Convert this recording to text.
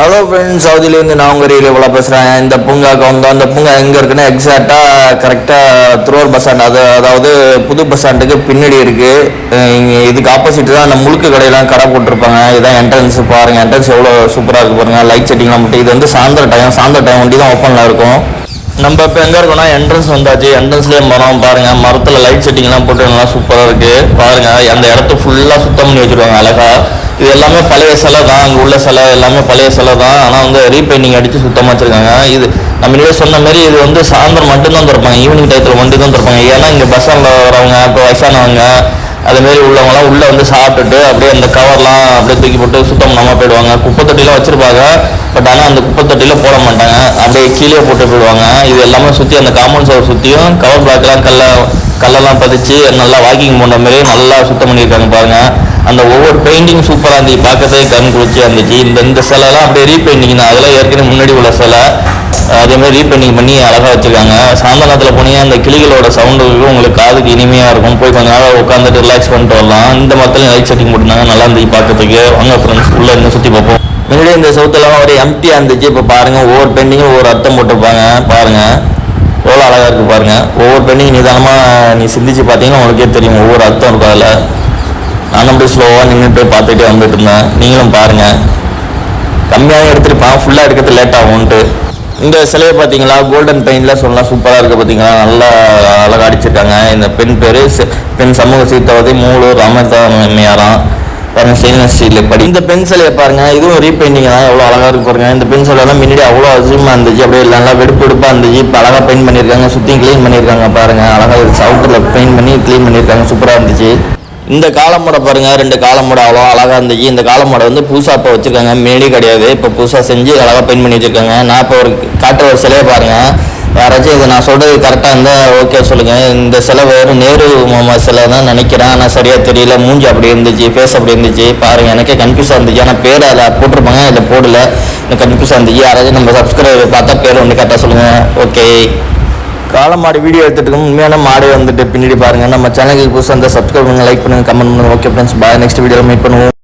Hello friends சவுதியிலேருந்து நான் உங்கள் reel இவ்வளோ பேசுகிறேன் இந்த பூங்காக்கு வந்தோம். இந்த பூங்கா எங்கே இருக்குன்னா எக்ஸாக்டாக கரெக்டாக திருவாரூர் பஸ் ஸ்டாண்ட் அது அதாவது புது பஸ் ஸ்டாண்டுக்கு பின்னாடி இருக்குது இங்கே இதுக்கு ஆப்போசிட் தான் அந்த முழுக்கு கடையெல்லாம் கடை போட்டிருப்பாங்க. இதான் என்ட்ரன்ஸ் பாருங்கள் என்ட்ரன்ஸ் எவ்வளோ சூப்பராக இருக்குது பாருங்கள் லைட் செட்டிங்லாம் மட்டும் இது வந்து சாயந்தர டைம் சாயந்தர டைம் வண்டி தான் ஓப்பனில் இருக்கும். நம்ம இப்போ எங்கே இருக்கோம்னா என்ட்ரன்ஸ் வந்தாச்சு. என்ட்ரன்ஸ்லேயே மரம் பாருங்கள் மரத்தில் லைட் செட்டிங்லாம் போட்டு நல்லா சூப்பராக இருக்குது பாருங்கள் அந்த இடத்த ஃபுல்லாக சுத்தம் பண்ணி வச்சுருவாங்க அழகாக இது எல்லாமே பழைய சிலை தான் அங்கே உள்ள சிலை எல்லாமே பழைய சிலை தான். ஆனால் வந்து ரீபெயிண்டிங் அடித்து சுத்தமாக வச்சுருக்காங்க. இது நம்ம முன்னாடியே சொன்ன மாதிரி இது வந்து சாயந்தரம் மட்டும்தான் திறப்பாங்க. ஈவினிங் டயத்தில் மட்டும் தான் திறப்பாங்க. ஏன்னா இங்கே பஸ் ஸ்டாண்டில் வரவங்க இப்போ வயசானவங்க அது உள்ளவங்களாம் உள்ளே வந்து சாப்பிட்டுட்டு அப்படியே அந்த கவர்லாம் அப்படியே தூக்கி போட்டு சுத்தம் பண்ணாமல் போயிடுவாங்க. குப்பை தொட்டிலாம் வச்சுருப்பாங்க. பட் ஆனால் அந்த குப்பை தொட்டியில் போட மாட்டாங்க. அப்படியே கீழே போட்டு போயிடுவாங்க. இது எல்லாமே சுற்றி அந்த காம்பவுண்ட் சவர் சுற்றியும் கவர் பிளாக்லாம் கல்ல கல்லெல்லாம் பதிச்சு நல்லா வாக்கிங் போன மாதிரி நல்லா சுத்தம் பண்ணியிருக்காங்க பாருங்கள் அந்த ஒவ்வொரு பெயிண்டிங் சூப்பராக இருந்துச்சு பார்க்கறதே கண் குளிர்ச்சியாக இருந்துச்சு இந்த இந்த சிலைலாம் அப்படியே ரீபெயிண்டிங் தான் அதெல்லாம் ஏற்கனவே முன்னாடி உள்ள சிலை. அதே மாதிரி ரீபெயிண்டிங் பண்ணி அழகாக வச்சுருக்காங்க. சாயந்தரத்தில் போனீங்க அந்த கிளிகளோட சவுண்டுக்கு உங்களுக்கு காதுக்கு இனிமையாக இருக்கும். போய் கொஞ்ச நேரம் உட்காந்துட்டு ரிலாக்ஸ் பண்ணிட்டு வரலாம். இந்த மரத்தில் லைட் செட்டிங் போட்டுருந்தாங்க. நல்லா இருந்துச்சு பார்க்கறதுக்கு. வாங்க ஃப்ரெண்ட்ஸ் உள்ள இன்னும் சுற்றி பார்ப்போம். முன்னாடி இந்த சவுத்தெல்லாம் ஒரு எம்டியாக இருந்துச்சு. இப்போ பாருங்கள் ஒவ்வொரு பெயிண்டிங்கும் ஒவ்வொரு அர்த்தம் போட்டிருப்பாங்க. பாருங்கள் எவ்வளோ அழகாக இருக்குது பாருங்கள் ஒவ்வொரு பெயிண்டிங் நிதானமாக நீ சிந்திச்சு பார்த்தீங்கன்னா உங்களுக்கே தெரியும். ஒவ்வொரு அர்த்தம் இருக்கும் அதில். நானும் அப்படியே ஸ்லோவாக நின்றுட்டு பார்த்துட்டே வந்துட்டு இருந்தேன். நீங்களும் பாருங்கள் கம்மியாக எடுத்துருப்பான் ஃபுல்லாக எடுக்கிறது லேட் ஆகும்ன்ட்டு இந்த சிலையை பார்த்தீங்களா? கோல்டன் பெயிண்டில் சொல்லலாம். சூப்பராக இருக்குது பார்த்தீங்களா? நல்லா அழகாக அடிச்சிருக்காங்க. இந்த பெண் பேர் பெண் சமூக சீர்த்தவதி மூலூர் ராமதா அம்மையாராம் பாருங்க ஸ்டெயின்லெஸ் ஸ்டீல் படி. இந்த பென் சிலையை பாருங்க. இதுவும் ரீபெயிண்டிங் தான். எவ்வளோ அழகாக இருக்கு பாருங்க. இந்த பென் சிலையெல்லாம் முன்னாடி அவ்வளோ அசியமாக இருந்துச்சு. அப்படியே நல்லா வெடுப்பு வெடுப்பாக இருந்துச்சு. இப்போ அழகாக பெயிண்ட் பண்ணியிருக்காங்க. சுற்றியும் க்ளீன் பண்ணியிருக்காங்க பாருங்க. அழகாக சவுட்டில் பெயிண்ட் பண்ணி க்ளீன் பண்ணியிருக்காங்க. சூப்பராக இருந்துச்சு. இந்த காலமோட பாருங்க ரெண்டு காலமோட அவ்வளோ அழகாக இருந்துச்சு. இந்த காலமோட வந்து புதுசாக இப்போ வச்சுருக்காங்க. மேடி கிடையாது. இப்போ புதுசாக செஞ்சு அழகாக பெயிண்ட் பண்ணி வச்சுருக்காங்க. நான் இப்போ ஒரு காட்டுற ஒரு சிலையை பாருங்கள் யாராச்சும் இது நான் சொல்கிறது கரெக்டாக இருந்தால் ஓகே சொல்லுங்கள் இந்த சிலை வேறு நேரு மாமா சிலை தான் நினைக்கிறேன். ஆனால் சரியாக தெரியல. மூஞ்சி அப்படி இருந்துச்சு ஃபேஸ் அப்படி இருந்துச்சு. பாருங்கள் எனக்கே கன்ஃபியூஸாக இருந்துச்சு. ஆனால் பேர் அதில் போட்டிருப்பாங்க. அதில் போடல. எனக்கு கன்ஃபியூஸாக இருந்துச்சு. யாராச்சும் நம்ம சப்ஸ்கிரைபர் பார்த்தா பேர் வந்து கரெக்டாக சொல்லுங்கள் ஓகே காளை மாடு வீடியோ எடுத்துட்டு உண்மையான மாடு வந்துட்டு பின்னாடி பாருங்க. நம்ம சேனலுக்கு புதுசாக அந்த சப்ஸ்கிரைப் பண்ணுங்க லைக் பண்ணுங்க கமெண்ட் பண்ணுங்க. ஓகே ஃப்ரெண்ட்ஸ் பாய் நெக்ஸ்ட் வீடியோவில் மீட் பண்ணுவோம்.